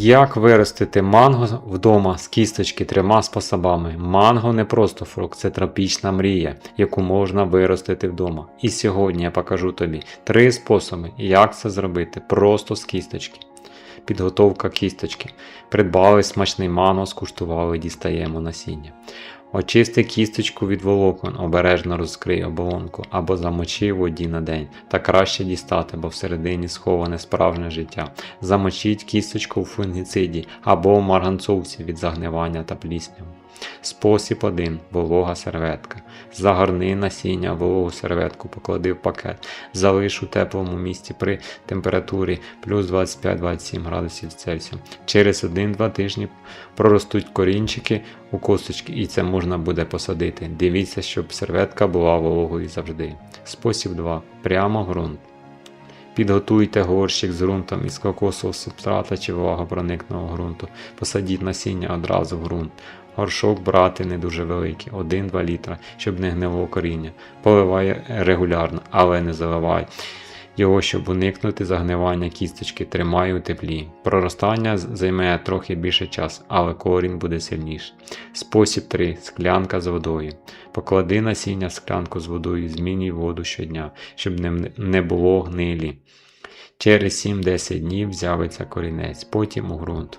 Як виростити манго вдома з кісточки трьома способами? Манго не просто фрукт, це тропічна мрія, яку можна виростити вдома. І сьогодні я покажу тобі три способи, як це зробити просто з кісточки. Підготовка кісточки. Придбали смачний манго, скуштували, дістаємо насіння. Очисти кісточку від волокон, обережно розкрий оболонку або замочи воді на день. Та краще дістати, бо всередині сховане справжнє життя. Замочіть кісточку в фунгіциді або в марганцовці від загнивання та плісняву. Спосіб 1. Волога серветка. Загорни насіння вологу серветку, поклади в пакет. Залиш у теплому місці при температурі плюс 25-27 градусів Цельсія. Через 1-2 тижні проростуть корінчики у косточки і це можна буде посадити. Дивіться, щоб серветка була вологою завжди. Спосіб 2. Прямо ґрунт. Підготуйте горщик з ґрунтом із кокосового субстрата чи влагопроникного ґрунту. Посадіть насіння одразу в ґрунт. Горшок брати не дуже великий, 1-2 літра, щоб не гнило коріння. Поливай регулярно, але не заливай. Його, щоб уникнути загнивання кісточки, тримай у теплі. Проростання займе трохи більше часу, але корінь буде сильніший. Спосіб 3. Склянка з водою. Поклади насіння в склянку з водою, змінюй воду щодня, щоб не було гнилі. Через 7-10 днів з'явиться корінець, потім у ґрунт.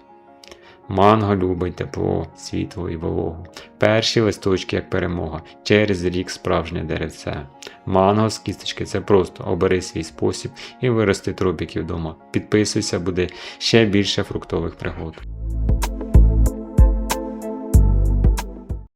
Манго любить тепло, світло і вологу. Перші листочки як перемога, через рік справжнє деревце. Манго з кісточки це просто обери свій спосіб і вирости тропіків вдома. Підписуйся, буде ще більше фруктових пригод.